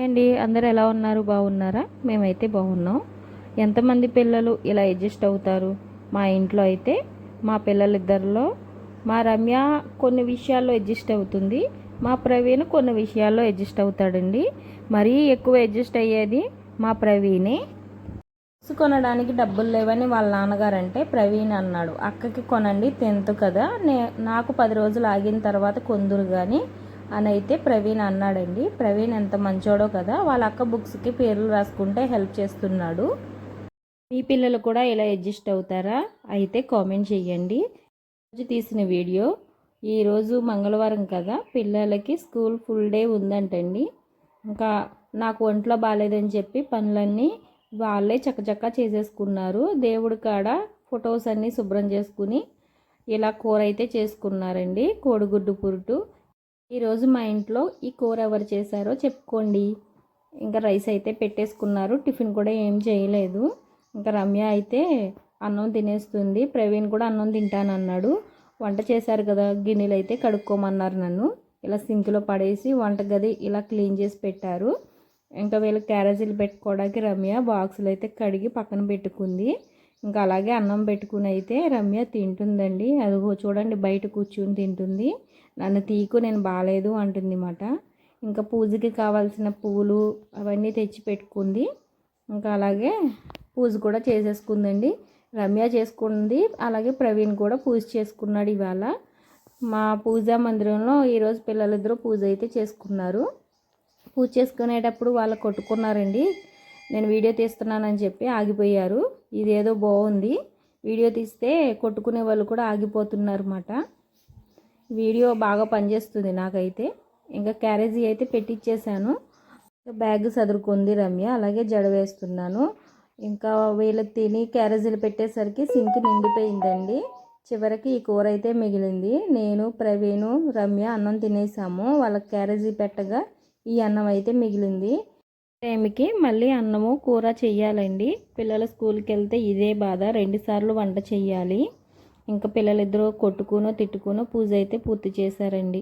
అండి అందరు ఎలా ఉన్నారు? బాగున్నారా? మేమైతే బాగున్నాం. ఎంతమంది పిల్లలు ఇలా అడ్జస్ట్ అవుతారు? మా ఇంట్లో అయితే మా పిల్లలిద్దరిలో మా రమ్య కొన్ని విషయాల్లో అడ్జస్ట్ అవుతుంది. మా ప్రవీణ్ కొన్ని విషయాల్లో అడ్జస్ట్ అవుతాడండి. మరీ ఎక్కువ అడ్జస్ట్ అయ్యేది మా ప్రవీణే. బుక్స్ కొనడానికి డబ్బులు లేవని వాళ్ళ నాన్నగారు అంటే ప్రవీణ్ అన్నాడు. అక్కకి కొనండి టెన్త్ కదా. నే నాకు పది రోజులు ఆగిన తర్వాత కొందురు కానీ అని అయితే ప్రవీణ్ అన్నాడండి. ప్రవీణ్ ఎంత మంచోడో కదా వాళ్ళ అక్క బుక్స్కి పేర్లు రాసుకుంటే హెల్ప్ చేస్తున్నాడు. మీ పిల్లలు కూడా ఇలా అడ్జస్ట్ అవుతారా? అయితే కామెంట్ చేయండి రోజు తీసిన వీడియో. ఈరోజు మంగళవారం కదా పిల్లలకి స్కూల్ ఫుల్ డే ఉందంటండి. ఇంకా నాకు ఒంట్లో బాగాలేదని చెప్పి పనులన్నీ వాళ్ళే చక్కచక్క చేసేసుకున్నారు. దేవుడి కాడ ఫొటోస్ అన్నీ శుభ్రం చేసుకుని ఇలా కూర అయితే చేసుకున్నారండి. కోడిగుడ్డు పురుటు. ఈరోజు మా ఇంట్లో ఈ కూర ఎవరు చేశారో చెప్పుకోండి. ఇంకా రైస్ అయితే పెట్టేసుకున్నారు. టిఫిన్ కూడా ఏం చేయలేదు. ఇంకా రమ్య అయితే అన్నం తినేస్తుంది. ప్రవీణ్ కూడా అన్నం తింటానన్నాడు. వంట చేశారు కదా గిన్నెలు అయితే కడుక్కోమన్నారు నన్ను. ఇలా సింక్లో పడేసి వంట గది ఇలా క్లీన్ చేసి పెట్టారు. ఇంకా వీళ్ళు క్యారేజీలు పెట్టుకోవడానికి రమ్య బాక్సులు అయితే కడిగి పక్కన పెట్టుకుంది. ఇంకా అలాగే అన్నం పెట్టుకుని అయితే రమ్య తింటుందండి. అదిగో చూడండి బయట కూర్చుని తింటుంది. నన్ను తీకు నేను బాగాలేదు అంటుంది మాట. ఇంకా పూజకి కావాల్సిన పువ్వులు అవన్నీ తెచ్చి పెట్టుకుంది. ఇంకా అలాగే పూజ కూడా చేసేసుకుందండి. రమ్య చేసుకుంది. అలాగే ప్రవీణ్ కూడా పూజ చేసుకున్నాడు ఇవాళ. మా పూజా మందిరంలో ఈరోజు పిల్లలిద్దరూ పూజ అయితే చేసుకున్నారు. పూజ చేసుకునేటప్పుడు వాళ్ళు కొట్టుకున్నారండి. నేను వీడియో తీస్తున్నానని చెప్పి ఆగిపోయారు. ఇదేదో బాగుంది. వీడియో తీస్తే కొట్టుకునే వాళ్ళు కూడా ఆగిపోతున్నారు అన్నమాట వీడియో బాగా పనిచేస్తుంది నాకైతే. ఇంకా క్యారేజీ అయితే పెట్టించేశాను బ్యాగ్ సదురుకుంది రమ్య. అలాగే జడ వేస్తున్నాను. ఇంకా వీళ్ళు తిని క్యారేజీలు పెట్టేసరికి సింక్ నిండిపోయిందండి. చివరికి ఈ కూర అయితే మిగిలింది. నేను ప్రవీణు రమ్య అన్నం తినేసాము. వాళ్ళకి క్యారేజీ పెట్టగా ఈ అన్నం అయితే మిగిలింది. టైంకి మళ్ళీ అన్నము కూర చెయ్యాలండి. పిల్లల స్కూల్కి వెళ్తే ఇదే బాధ. రెండుసార్లు వంట చెయ్యాలి. ఇంకా పిల్లలిద్దరూ కొట్టుకునో తిట్టుకునో పూజ అయితే పూర్తి చేశారండి.